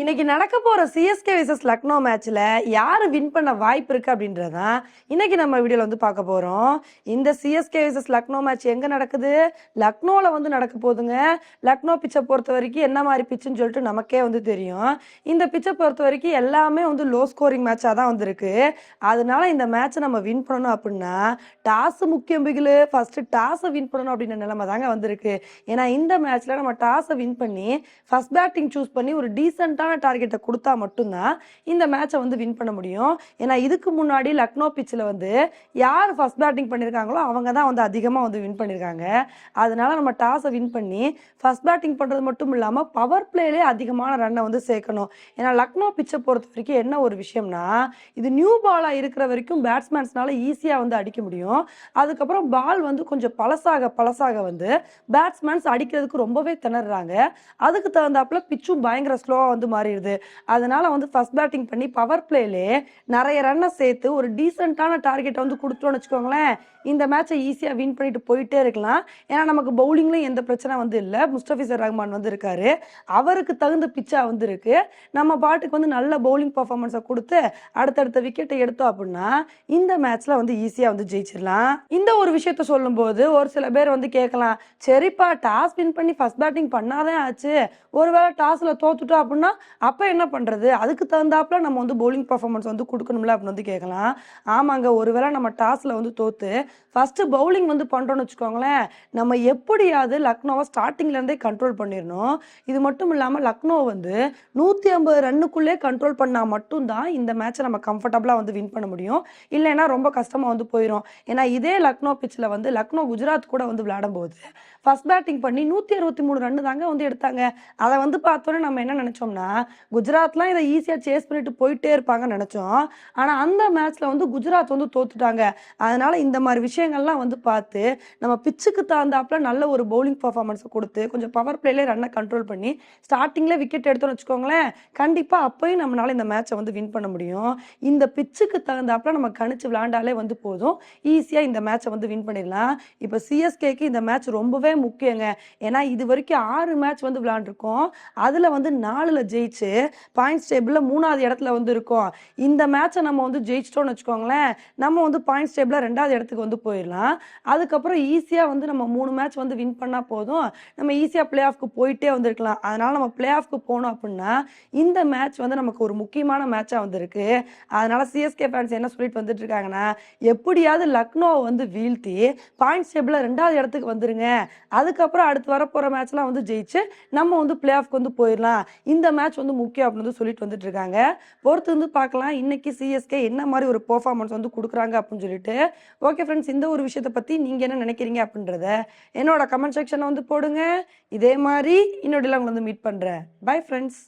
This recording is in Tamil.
இன்னைக்கு நடக்க போற சிஎஸ்கே விசஸ் லக்னோ மேட்ச்ல யாரு வின் பண்ண வாய்ப்பு இருக்கு அப்படின்றதான் இன்னைக்கு நம்ம வீடியோல வந்து பார்க்க போறோம். இந்த சிஎஸ்கே விசஸ் லக்னோ மேட்ச் எங்க நடக்குது? லக்னோல வந்து நடக்க போகுதுங்க. லக்னோ பிச்சை பொறுத்த வரைக்கும் என்ன மாதிரி பிச்சுன்னு சொல்லிட்டு நமக்கே வந்து தெரியும். இந்த பிச்சை பொறுத்த வரைக்கும் எல்லாமே வந்து லோ ஸ்கோரிங் மேட்சாக தான் வந்திருக்கு. அதனால இந்த மேட்சை நம்ம வின் பண்ணணும் அப்படின்னா டாஸ் முக்கியம் பிகில். ஃபர்ஸ்ட் டாஸை வின் பண்ணணும் அப்படின்ற நிலைமை தாங்க வந்திருக்கு. ஏன்னா இந்த மேட்ச்ல நம்ம டாஸை வின் பண்ணி ஃபர்ஸ்ட் பேட்டிங் சூஸ் பண்ணி ஒரு டீசெண்டான டார்கெட்டை கொடுத்தா மட்டும்தான் இந்த மேட்சை வந்து வின் பண்ண முடியும். ஏன்னா இதுக்கு முன்னாடி லக்னோ பிச்சில் வந்து யார் ஃபர்ஸ்ட் பேட்டிங் பண்ணியிருக்காங்களோ அவங்க தான் வந்து அதிகமாக வந்து வின் பண்ணியிருக்காங்க அதனால நம்ம டாஸை வின் பண்ணி ஃபர்ஸ்ட் பேட்டிங் பண்ணுறது மட்டும் இல்லாமல் பவர் பிளேலே அதிகமான ரன்னை வந்து சேர்க்கணும். ஏன்னா லக்னோ பிச்சை பொறுத்த வரைக்கும் என்ன ஒரு விஷயம்னா இது நியூ பாலாக இருக்கிற வரைக்கும் பேட்ஸ்மேன்ஸ்னால ஈஸியாக வந்து அடிக்க முடியும். அதுக்கப்புறம் பால் வந்து கொஞ்சம் பழசாக பழசாக வந்து பேட்ஸ்மேன்ஸ் அடிக்கிறதுக்கு ரொம்பவே திணறாங்க. அதுக்கு தகுந்தாப்புல பிச்சும் பயங்கர ஸ்லோவாக வந்து மாறிடுது. அதனால வந்து ஃபர்ஸ்ட் பேட்டிங் பண்ணி பவர் பிளேலே நிறைய ரன்னை சேர்த்து ஒரு டீசெண்டான டார்கெட்டை வந்து கொடுத்தோம்னு வச்சுக்கோங்களேன் இந்த மேட்சை ஈஸியாக வின் பண்ணிட்டு போயிட்டே இருக்கலாம். ஏன்னா நமக்கு பவுலிங்லையும் எந்த பிரச்சனை வந்து இல்லை. முஸ்டபிசர் ரஹ்மான் வந்து இருக்காரு. அவருக்கு தகுந்த பிச்சா வந்து இருக்கு. நம்ம பாட்டுக்கு வந்து நல்ல பவுலிங் பர்ஃபார்மன்ஸை கொடுத்து அடுத்தடுத்த விக்கெட்டை எடுத்தோம் அப்படின்னா இந்த மேட்ச்ல வந்து ஈஸியாக வந்து ஜெயிச்சிடலாம். இந்த ஒரு விஷயத்த சொல்லும்போது ஒரு சில பேர் வந்து கேட்கலாம் சரிப்பா டாஸ் வின் பண்ணி ஃபர்ஸ்ட் பேட்டிங் பண்ணாதான் ஆச்சு. ஒருவேளை டாஸ்ல தோத்துட்டோம் அப்படின்னா அப்போ என்ன பண்றது? அதுக்கு தகுந்தாப்பில் நம்ம வந்து பவுலிங் பர்ஃபார்மன்ஸ் வந்து கொடுக்கணும்ல அப்படின்னு வந்து கேட்கலாம் ஆமாங்க ஒருவேளை நம்ம டாஸ்ல வந்து தோற்று ஃபஸ்ட்டு பவுலிங் வந்து பண்றோம்னு வச்சுக்கோங்களேன் நம்ம எப்படியாவது லக்னோவை ஸ்டார்டிங்ல இருந்தே கண்ட்ரோல் பண்ணிடணும். இது மட்டும் இல்லாமல் லக்னோ வந்து நூற்றி ஐம்பது ரன்னுக்குள்ளே கண்ட்ரோல் பண்ணால் மட்டும்தான் இந்த மேட்சை நம்ம கம்ஃபர்டபுளாக வந்து வின் பண்ண முடியும். இல்லைன்னா ரொம்ப கஷ்டமா வந்து போயிடும் ஏன்னா இதே லக்னோ பிச்சில் வந்து லக்னோ குஜராத் கூட வந்து விளையாடும் போது ஃபஸ்ட் பேட்டிங் பண்ணி நூத்தி அறுபத்தி மூணு ரன் தாங்க வந்து எடுத்தாங்க. அதை வந்து பார்த்தோன்னே நம்ம என்ன நினைச்சோம்னா குஜராத்லாம் இதை ஈஸியாக சேஸ் பண்ணிட்டு போயிட்டே இருப்பாங்கன்னு நினச்சோம். ஆனால் அந்த மேட்ச்சில் வந்து குஜராத் வந்து தோத்துட்டாங்க. அதனால இந்த மாதிரி விஷயங்கள்லாம் வந்து பார்த்து நம்ம பிச்சுக்கு தகுந்தாப்புல நல்ல ஒரு பவுலிங் பர்ஃபார்மன்ஸை கொடுத்து கொஞ்சம் பவர் பிளேலே ரன்னை கண்ட்ரோல் பண்ணி ஸ்டார்டிங்கில் விக்கெட் எடுத்தோம்னு வச்சுக்கோங்களேன் கண்டிப்பாக அப்பயும் நம்மளால இந்த மேட்சை வந்து வின் பண்ண முடியும். இந்த பிச்சுக்கு தகுந்தாப்புல நம்ம கணிச்சு விளாண்டாலே வந்து போதும். ஈஸியாக இந்த மேட்சை வந்து வின் பண்ணிடலாம். இப்போ சிஎஸ்கேக்கு இந்த மேட்ச் ரொம்பவே முக்கியங்க. ஏன்னா இது வரைக்கும் ஆறு மேட்ச் வந்து விளாண்டுருக்கோம் அதில் வந்து நாலுல ஜெயிச்சு பாயிண்ட்ஸ் டேபிள்ல மூணாவது இடத்துல வந்து இருக்கோம். இந்த மேட்சை நம்ம வந்து ஜெயிச்சிட்டோம்னு வச்சுக்கோங்களேன் நம்ம வந்து பாயிண்ட்ஸ் டேபிளில் ரெண்டாவது இடத்துக்கு வந்து போயிடலாம். அதுக்கப்புறம் ஈஸியா வந்து நம்ம மூணு மேட்ச் வந்து வின் பண்ணா போதும். நம்ம ஈஸியா பிளே ஆஃப்க்கு போயிட்டே வந்திருக்கலாம். அதனால நம்ம பிளே ஆஃப்க்கு போனோம் அப்படின்னா இந்த மேட்ச் வந்து நமக்கு ஒரு முக்கியமான மேட்சாக வந்திருக்கு. அதனால சிஎஸ்கே ஃபேன்ஸ் என்ன சொல்லிட்டு வந்துட்டு இருக்காங்கன்னா எப்படியாவது லக்னோவை வந்து வீழ்த்தி பாயிண்ட்ஸ் டேபிளில் ரெண்டாவது இடத்துக்கு வந்துருங்க. அதுக்கப்புறம் அடுத்து வரப்போற மேட்ச்லாம் வந்து ஜெயிச்சு நம்ம வந்து பிளே ஆஃப்க்கு வந்து போயிடலாம். இந்த மேட்ச் வந்து முக்கியம் அப்படின்னு வந்து சொல்லிட்டு வந்துட்டு இருக்காங்க பொறுத்து வந்து பார்க்கலாம். இன்னைக்கு சிஎஸ்கே என்ன மாதிரி ஒரு பெர்ஃபார்மன்ஸ் வந்து கொடுக்குறாங்க அப்படின்னு சொல்லிட்டு. ஓகே ஃப்ரெண்ட்ஸ் இந்த ஒரு விஷயத்தை பத்தி நீங்க என்ன நினைக்கிறீங்க அப்படின்றத என்னோட கமெண்ட் செக்ஷனில் வந்து போடுங்க. இதே மாதிரி இன்னொடையில் உங்களை வந்து மீட் பண்றேன். Bye friends